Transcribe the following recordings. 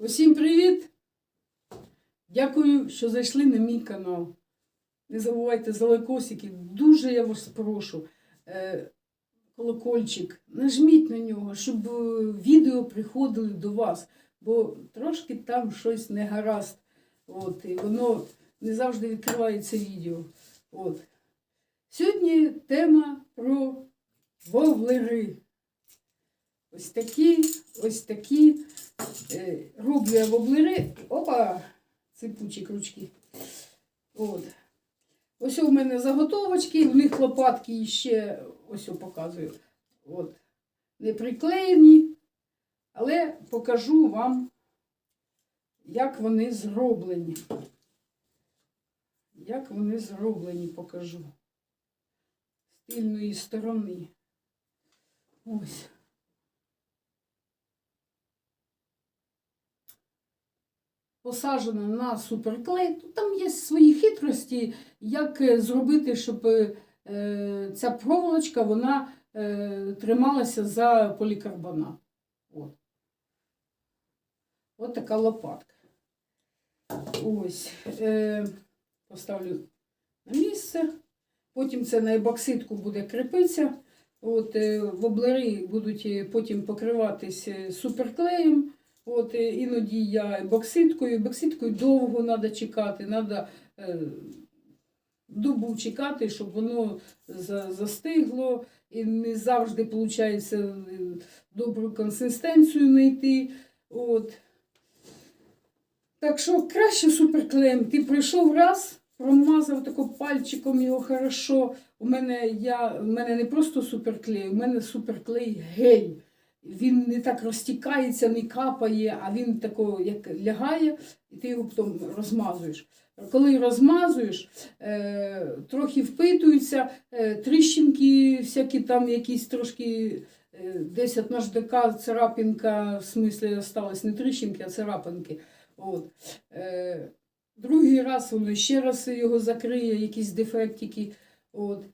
Усім привіт! Дякую, що зайшли на мій канал. Не забувайте за лайкосики. Дуже я вас прошу. Е, колокольчик, нажміть на нього, щоб е, відео приходили до вас, бо трошки там щось не гаразд. От, і воно не завжди відкривається відео. От. Сьогодні тема про воблери. Ось такі, ось такі. Е, роблю я. Опа! Ципучі крючки. От. Ось у мене заготовочки, в них лопатки ще ось показую. От. Не приклеєні, але покажу вам, як вони зроблені. Як вони зроблені, покажу. З тильної сторони. Ось. Посаджена на суперклей. Там є свої хитрості, як е, зробити, щоб е, ця проволочка вона е, трималася за полікарбонат. От. От така лопатка. Ось. Поставлю на місце. Потім це на ебоксидку буде кріпитися. От, воблери будуть потім покриватись е, суперклеєм. От, е, іноді я ебоксидкою, ебоксидкою довго треба чекати, треба е, добу чекати, щоб воно за- застигло. І не завжди виходить добру консистенцію знайти. От. Так що краще суперклеєм. Ти прийшов раз, промазав тако пальчиком його хорошо. У мене, я, у мене не просто суперклей, у мене суперклей гель. Він не так розтікається, не капає, а він тако як лягає, і ти його потім розмазуєш. Коли розмазуєш, е, трохи впитуються, е, тріщинки, всякі там якісь трошки е, десь от наждака царапинка, в смислі осталась не тріщинки, а царапинки. От. Другий раз воно ще раз його закриє, якісь дефектики. От.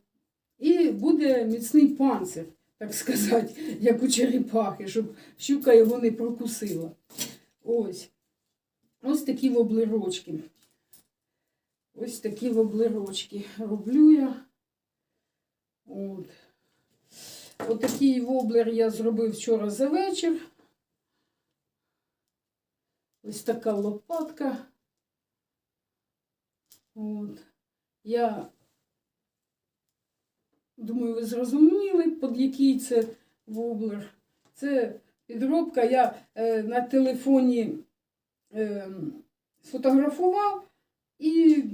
І буде міцний панцир, так сказати, як у черепахи, щоб щука його не прокусила. Ось. Ось такі воблерочки. Ось такі воблерочки роблю я. От. Отакий воблер я зробив вчора за вечір. Ось така лопатка. От. Я думаю, ви зрозуміли, під який це воблер. Це підробка. Я е, на телефоні е, сфотографував і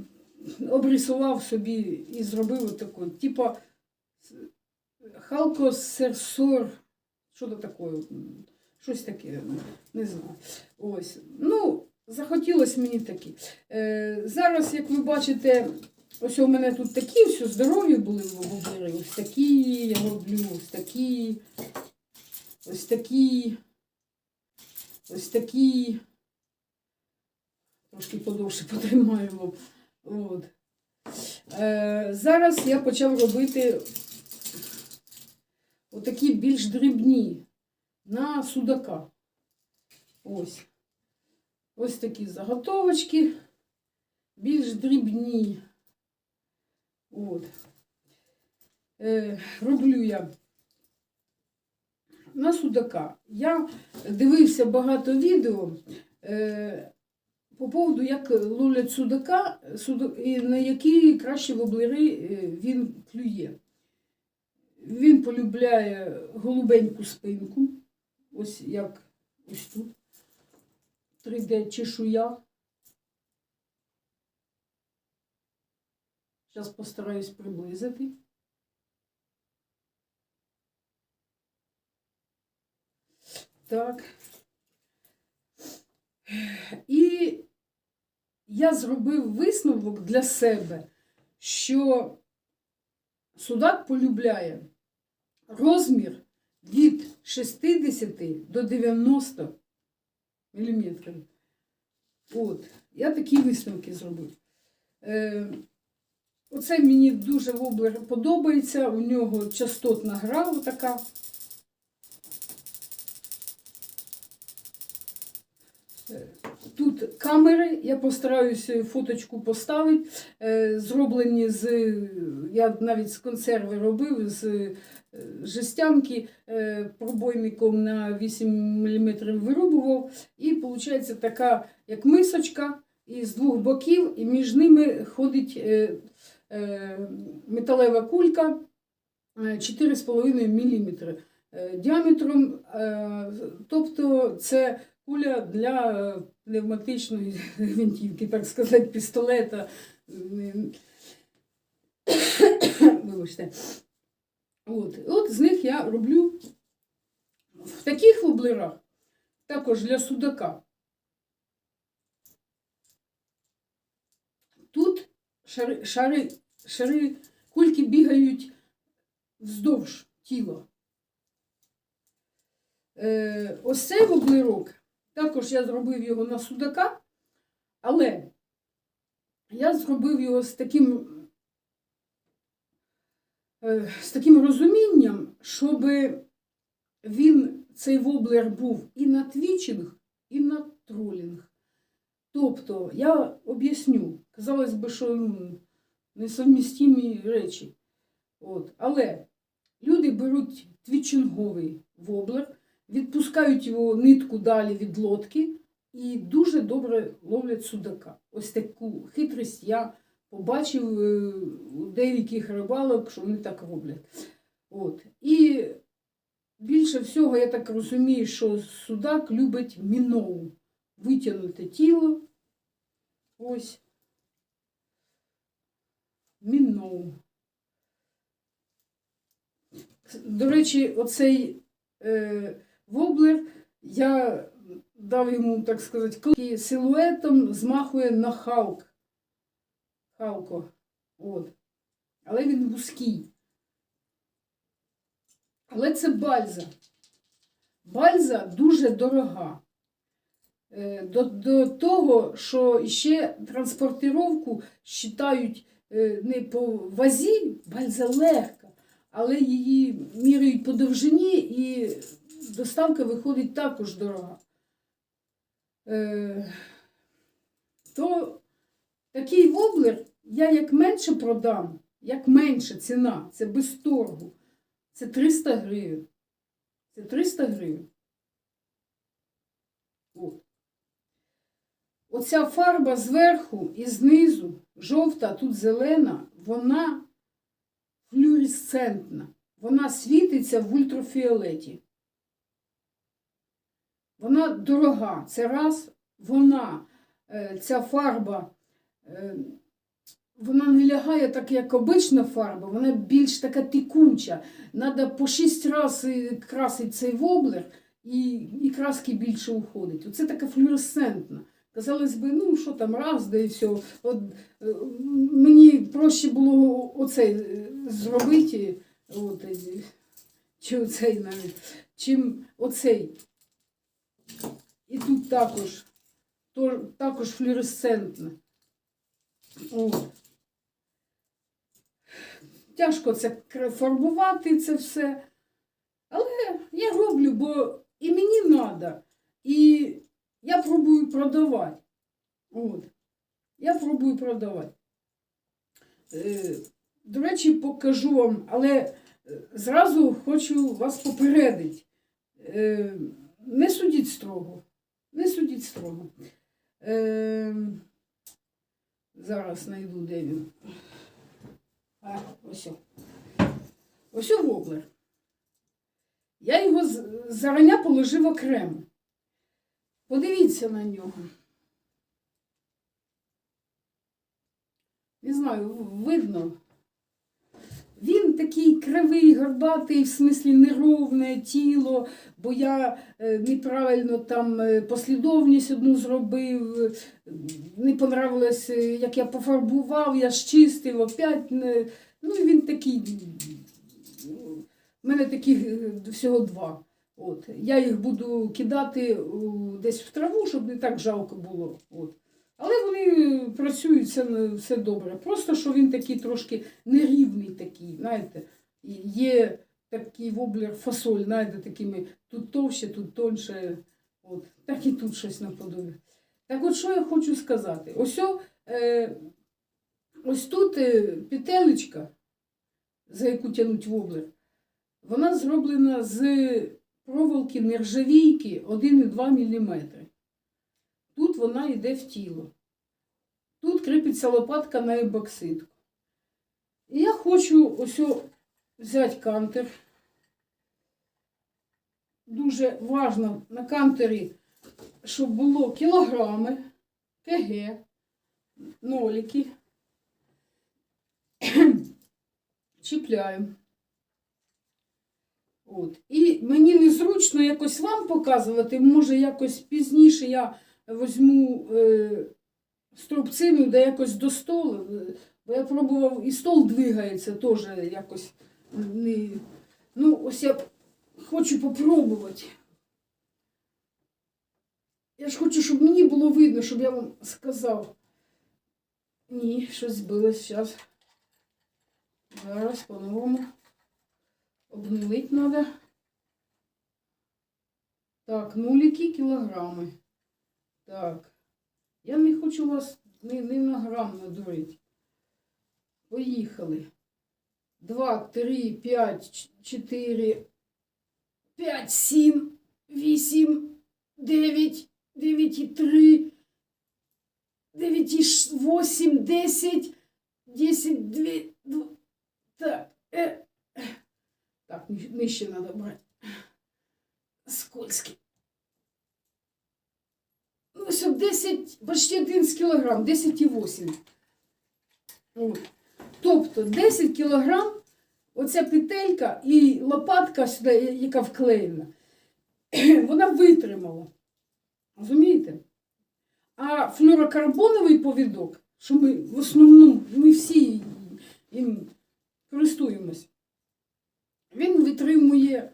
обрисував собі і зробив отаку. Типа Халко Серсор. Що це таке? Щось таке, не знаю. Ось. Ну, захотілося мені такі. Е, зараз, як ви бачите, ось у мене тут такі все здорові були воблери. Ось такі я роблю, ось такі, ось такі, ось такі. Трошки подовше потримаю. От. Е, зараз я почав робити отакі більш дрібні на судака. Ось. Ось такі заготовочки, більш дрібні. От. Е, роблю я на судака. Я дивився багато відео е, по поводу, як ловлять судака, судак, і на які кращі воблери е, він клює. Він полюбляє голубеньку спинку, ось як ось тут. 3D чешуя. Зараз постараюсь приблизити. Так. І я зробив висновок для себе, що судак полюбляє розмір від 60 до 90 міліметрів. От, я такі висновки зробив. Оце мені дуже воблер подобається. У нього частотна гра така. Е, тут камери, я постараюся фоточку поставити. Е, Зроблені з, я навіть з консерви робив, з е, жестянки пробойником на 8 мм вирубував. І виходить така, як мисочка, і з двох боків, і між ними ходить металева кулька е, 4,5 мм е, діаметром. е, Тобто це куля для е, пневматичної гвинтівки, так сказати, пістолета. Е, Вибачте. От. От з них я роблю в таких воблерах, також для судака. Тут шари, шари, шари кульки бігають вздовж тіла. Е, ось цей воблерок, також я зробив його на судака, але я зробив його з таким, е, з таким розумінням, щоб він, цей воблер, був і на твічинг, і на тролінг. Тобто, я об'ясню, казалось би, що ну, несовмістимі речі. От. Але люди беруть твічинговий воблер, відпускають його нитку далі від лодки і дуже добре ловлять судака. Ось таку хитрість я побачив е, у деяких рибалок, що вони так роблять. От. І більше всього, я так розумію, що судак любить міноу. Витягнути тіло. Ось. Міноу. До речі, оцей е, воблер я дав йому, так сказати, коли силуетом змахує на хаук. Хауко. От. Але він вузький. Але це бальза. Бальза дуже дорога. Е, До, до того, що ще транспортировку вважають е, не по вазі, бальза легка, але її міряють по довжині і доставка виходить також дорога. Е, То такий воблер я як менше продам, як менше ціна, це без торгу. Це 300 гривень. Це 300 гривень. От. Оця фарба зверху і знизу, жовта, тут зелена, вона флюоресцентна. Вона світиться в ультрафіолеті. Вона дорога. Це раз, вона, е, ця фарба, е, вона не лягає так, як обична фарба, вона більш така текуча. Надо по шість разів красити цей воблер, і, і краски більше уходить. Оце така флюоресцентна. Казалось би, ну що там, раз, да і все. От, е, мені проще було оцей е, зробити, от, е, чи оцей навіть, чим оцей. І тут також, то, також флюоресцентне. От. Тяжко це фарбувати, це все. Але я роблю, бо і мені треба. І я пробую продавати. От. Я пробую продавати. Е, До речі, покажу вам, але е, зразу хочу вас попередити. Е, Не судіть строго. Не судіть строго. Е, Зараз знайду, де він. А, ось. Ось воблер. Я його зарання положив окремо. Подивіться на нього. Не знаю, видно. Він такий кривий, горбатий, в смислі неровне тіло, бо я е, неправильно там е, послідовність одну зробив, е, не понравилось, як я пофарбував, я щистив, опять не. Ну, і він такий. У мене таких всього два. От. Я їх буду кидати десь в траву, щоб не так жалко було. От. Але вони працюють все, все добре. Просто що він такий трошки нерівний такий, знаєте. Є такий воблер фасоль, знаєте, такими тут товще, тут тонше. От. Так і тут щось наподобі. Так от що я хочу сказати? Ось, о, е, ось тут е, петелечка, за яку тянуть воблер, вона зроблена з проволоки нержавійки 1,2 мм. Тут вона йде в тіло. Тут кріпиться лопатка на ебоксидку. І я хочу ось взяти кантер. Дуже важливо на кантері, щоб було кілограми, КГ, нолики. Чіпляємо. От. І мені незручно якось вам показувати, може якось пізніше я візьму е, струбцину, де якось до столу. е, Бо я пробував, і стол двигається теж якось не. Ну, ось я хочу попробувати. Я ж хочу, щоб мені було видно, щоб я вам сказав. Ні, щось збилось зараз. Зараз по-новому. Обнулить треба. Так, нулики кілограми. Так. Я не хочу вас ні, ні на грам надурити. Поїхали. Два, три, п'ять, ч- чотири, п'ять, сім, вісім, дев'ять, дев'ять і три, дев'ять і ш- восім, десять, десять, дві, дв... так, е. Так, ни- нижче треба брати. Скользкий. Ну, щоб 10, почти 11 кілограм, 10,8. Тобто 10 кілограм, оця петелька і лопатка сюди, яка вклеєна, вона витримала. Розумієте? А флюрокарбоновий повідок, що ми в основному, ми всі їм користуємось, він витримує.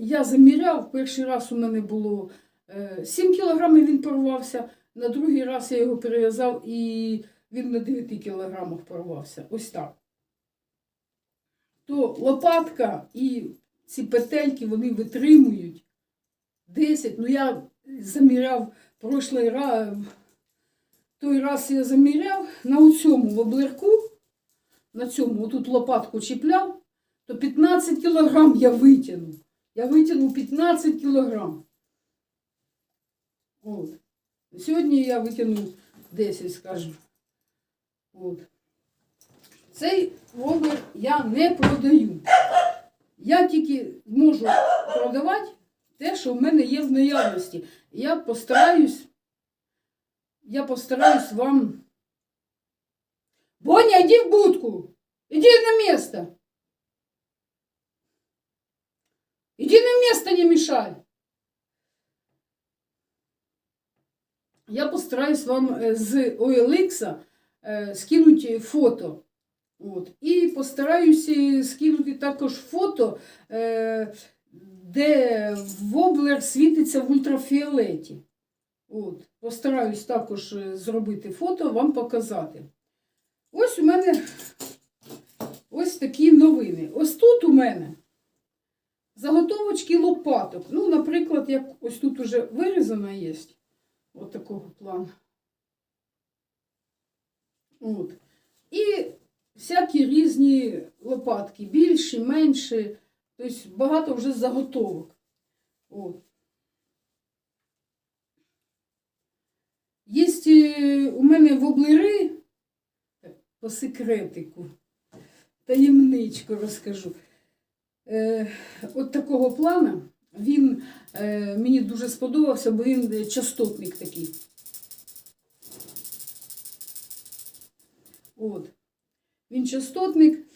Я заміряв, перший раз у мене було е, 7 кілограмів він порвався, на другий раз я його перев'язав і він на 9 кілограмах порвався. Ось так. То лопатка і ці петельки вони витримують 10. Ну я заміряв прошлий раз, той раз я заміряв на цьому воблерку, на цьому отут лопатку чіпляв, то 15 кілограм я витягнув. Я витягнув 15 кілограм. От. Сьогодні я витягнув 10, скажімо. От. Цей воблер я не продаю. Я тільки можу продавати те, що в мене є в наявності. Я постараюсь, я постараюсь вам. Боня, йди в будку! Іди на місце! Иди на место, не мешай. Я постараюсь вам е, з OLX е, скинути фото. От. І постараюся скинути також фото, де воблер світиться в ультрафіолеті. От. Постараюсь також е, зробити фото, вам показати. Ось у мене ось такі новини. Ось тут у мене заготовочки лопаток. Ну, наприклад, як ось тут уже вирізана є. От такого плану. От. І всякі різні лопатки, більші, менші, тобто багато вже заготовок. От. Є е, у мене воблери, по секретику, таємничку розкажу. Е, от такого плана. Він е, мені дуже сподобався, бо він частотник такий. От. Він частотник.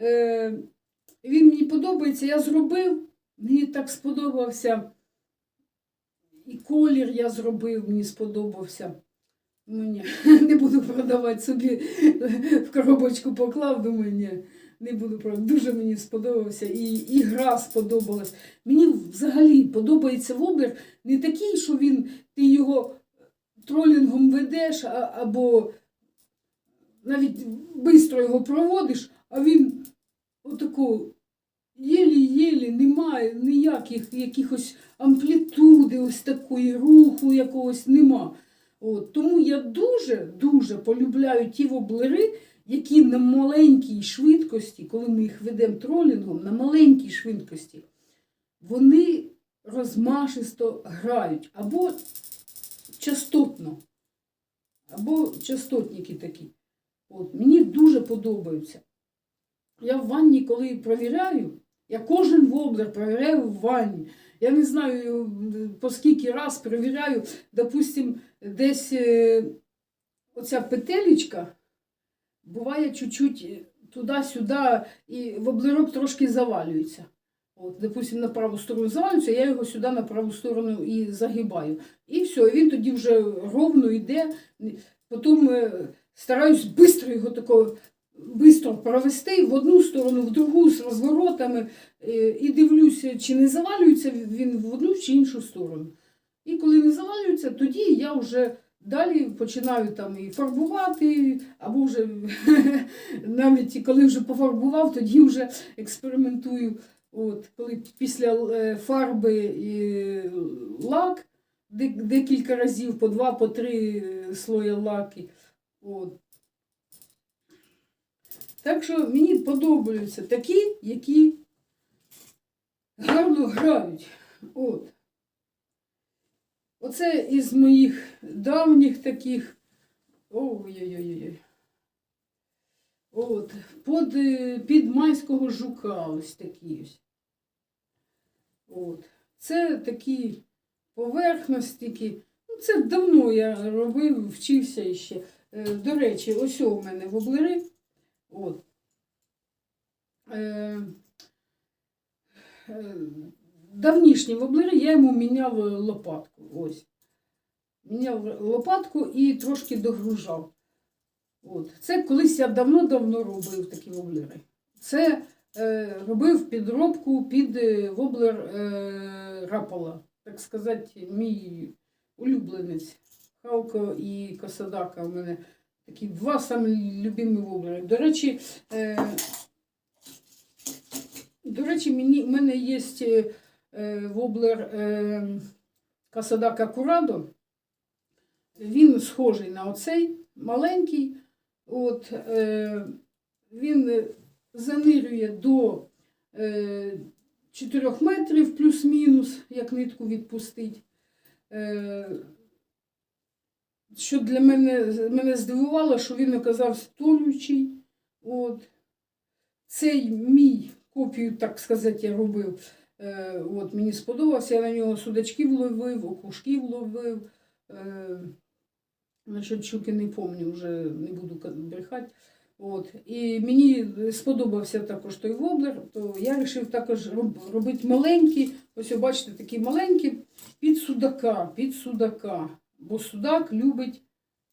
Е, він мені подобається. Я зробив, мені так сподобався. І колір я зробив, мені сподобався. Мені не буду продавати собі в коробочку поклав, думаю, ні не буду про дуже мені сподобався, і, і гра сподобалась. Мені взагалі подобається воблер не такий, що він ти його тролінгом ведеш, а, або навіть швидко його проводиш, а він отаку єлі-єлі немає ніяких якихось амплітуди, ось такої руху якогось нема. От, тому я дуже-дуже полюбляю ті воблери, які на маленькій швидкості, коли ми їх ведемо тролінгом, на маленькій швидкості, вони розмашисто грають або частотно, або частотники такі. От, мені дуже подобаються. Я в ванні, коли провіряю, я кожен воблер провіряю в ванні. Я не знаю, по скільки раз перевіряю, допустим, десь е, оця петелечка буває чуть-чуть е, туди-сюди, і воблерок трошки завалюється. От, допустим, на праву сторону завалюється, я його сюди на праву сторону і загибаю. І все, він тоді вже ровно йде. Потім е, стараюсь швидко його такого бистро провести в одну сторону, в другу з розворотами е, і дивлюся, чи не завалюється він в одну чи іншу сторону. І коли не завалюється, тоді я вже далі починаю там і фарбувати, або вже навіть коли вже пофарбував, тоді вже експериментую. От, коли після е, фарби і лак декілька разів, по два, по три е, слої лаки. От. Так що мені подобаються такі, які гарно грають. От. Оце із моїх давніх таких. Ой-ой-ой. От, под, під майського жука ось такі ось. От. Це такі поверхності. Ну, це давно я робив, вчився іще. Е, До речі, ось у мене воблери. От. Е, е, давнішні воблери я йому міняв лопатку. Ось. Міняв лопатку і трошки догружав. От. Це колись я давно-давно робив такі воблери. Це е, робив підробку під е, воблер е, Рапола. Так сказати, мій улюбленець. Халко і Косадака у мене такі два самі любимі воблери. До речі, е, до речі, мені, в мене є е, воблер е, Касадака Курадо. Він схожий на оцей, маленький. От, е, він занирює до е, 4 метрів плюс-мінус, як нитку відпустить. Е, що для мене, мене здивувало, що він оказався толючий. От. Цей мій копію, так сказати, я робив. Е, от, мені сподобався, я на нього судачків ловив, окушків ловив. Е, насчет щуки не пам'ятаю, вже не буду брехати. От. І мені сподобався також той воблер, то я вирішив також робити маленькі, ось бачите, такі маленькі під судака, під судака. Бо судак любить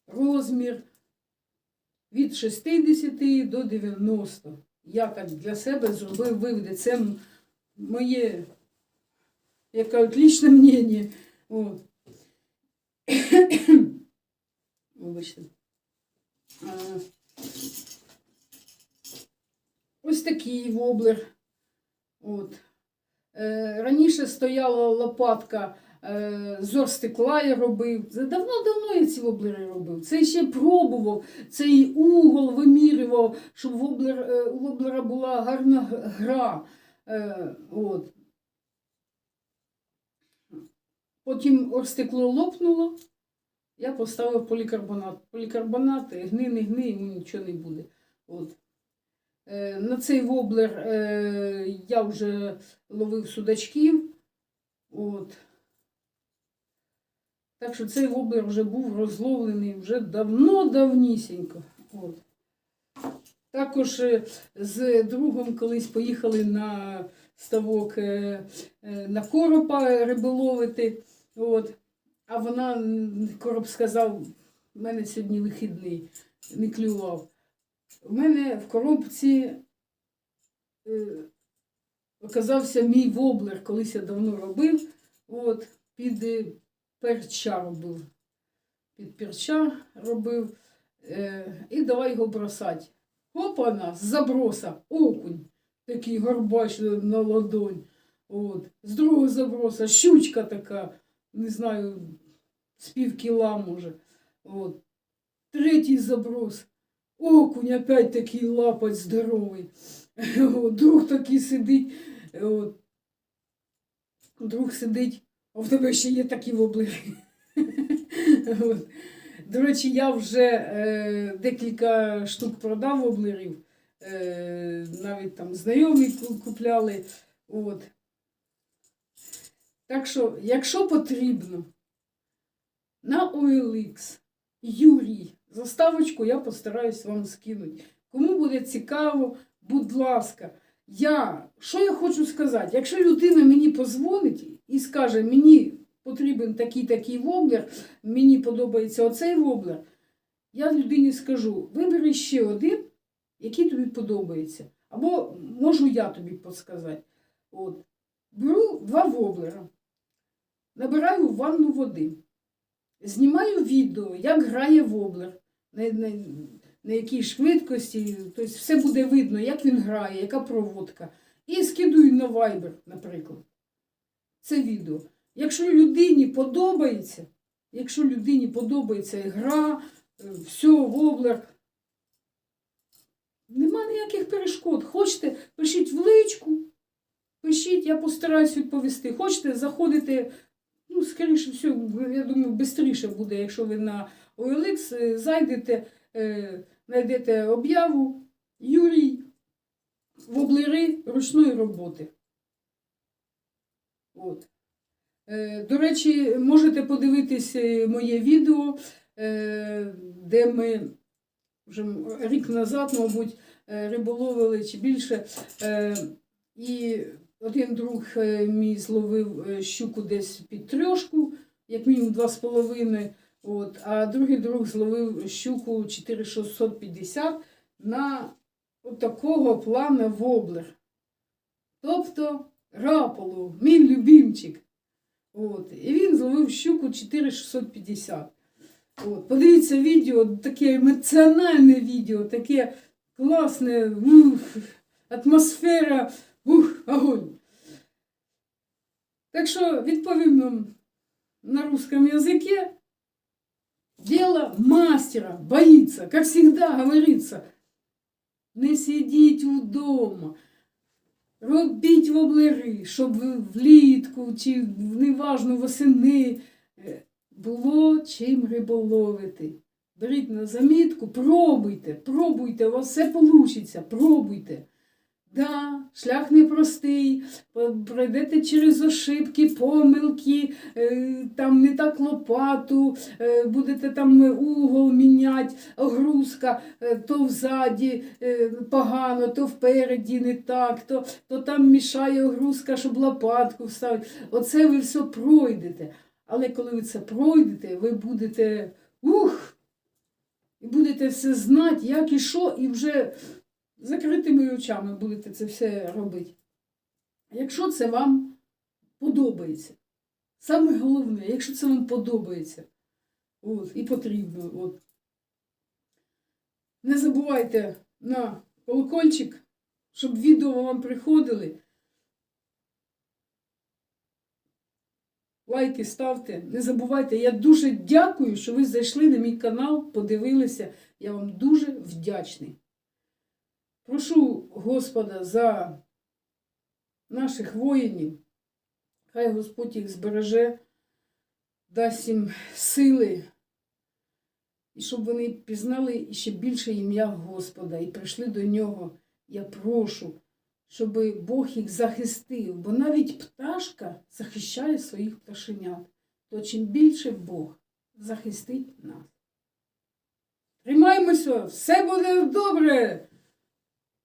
розмір від 60 до 90. Я так для себе зробив виводи. Це моє, як кажуть, лічне мнення. От. Вибачте. Ось такий воблер. От. Е, раніше стояла лопатка е, з орстекла я робив. Давно-давно я ці воблери робив. Це ще пробував, цей угол вимірював, щоб е, у воблера була гарна гра. Е, от. Потім орстекло лопнуло, я поставив полікарбонат. Полікарбонат, гни, не гни, йому нічого не буде. От. Е, На цей воблер е, я вже ловив судачків. От. Так що цей воблер вже був розловлений вже давно-давнісінько. От. Також е, з другом колись поїхали на ставок е, е, на коропа риболовити. От. А вона, короб сказав, в мене сьогодні вихідний, не клював. У мене в коробці е, оказався мій воблер, колись я давно робив. От, під перча робив. Під перча робив. Е, і давай його бросати. Опана, з заброса, окунь. такий горбач на ладонь. От. З другого заброса щучка така, не знаю, з пів кіла може. От. Третій заброс. Окунь опять такий лапать здоровий. От. Друг такий сидить. От. Друг сидить, а в тебе ще є такі воблери. От. До речі, я вже е, декілька штук продав воблерів. Е, навіть там знайомі купляли. От. Так що, якщо потрібно, на OLX Юрій, заставочку я постараюсь вам скинути. Кому буде цікаво, будь ласка. Я, що я хочу сказати? Якщо людина мені позвонить і скаже, мені потрібен такий такий воблер, мені подобається оцей воблер, я людині скажу, вибери ще один, який тобі подобається. Або можу я тобі подсказати. От. Беру два воблера, набираю в ванну води, знімаю відео, як грає воблер, на, на, на якій швидкості, тобто все буде видно, як він грає, яка проводка. І скидую на Viber, наприклад. Це відео. Якщо людині подобається, якщо людині подобається гра, е, все, воблер, нема ніяких перешкод. Хочете, пишіть в личку, пишіть, я постараюсь відповісти. Хочете, заходите, ну, скоріше все, я думаю, швидше буде, якщо ви на OLX е, зайдете, е, знайдете об'яву Юрій Воблери ручної роботи. От. Е, До речі, можете подивитись моє відео, е, де ми вже рік назад, мабуть, е, риболовили чи більше. І один друг мій зловив щуку десь під трьошку, як мінімум два з половиною. От, а другий друг зловив щуку 4650 на такого плана воблер. Тобто раполу, мій любимчик. От. І він зловив щуку 4650. От. Подивіться відео, таке емоціональне відео, таке класне, ух, атмосфера, ух, огонь. Так що відповім вам на русском языке. Дело мастера боится, как всегда говорится. Не сидіть удома. Робіть воблери, щоб влітку чи неважно восени е, було чим риболовити. Беріть на замітку, пробуйте, пробуйте, у вас все вийде, пробуйте. Да, шлях непростий, пройдете через ошибки, помилки, е, там не так лопату, е, будете там угол міняти, огрузка, е, то взаді погано, то впереді не так, то, то там мішає огрузка, щоб лопатку вставити. Оце ви все пройдете. Але коли ви це пройдете, ви будете ух! І будете все знати, як і що, і вже закритими очами будете це все робити. Якщо це вам подобається, саме головне, якщо це вам подобається, от, і потрібно. От. Не забувайте на колокольчик, щоб відео вам приходили. Лайки ставте, не забувайте. Я дуже дякую, що ви зайшли на мій канал, подивилися. Я вам дуже вдячний. Прошу Господа за наших воїнів. Хай Господь їх збереже, дасть їм сили, і щоб вони пізнали ще більше ім'я Господа і прийшли до нього. Я прошу, щоб Бог їх захистив, бо навіть пташка захищає своїх пташенят. То чим більше Бог захистить нас. Тримаймося, все буде добре.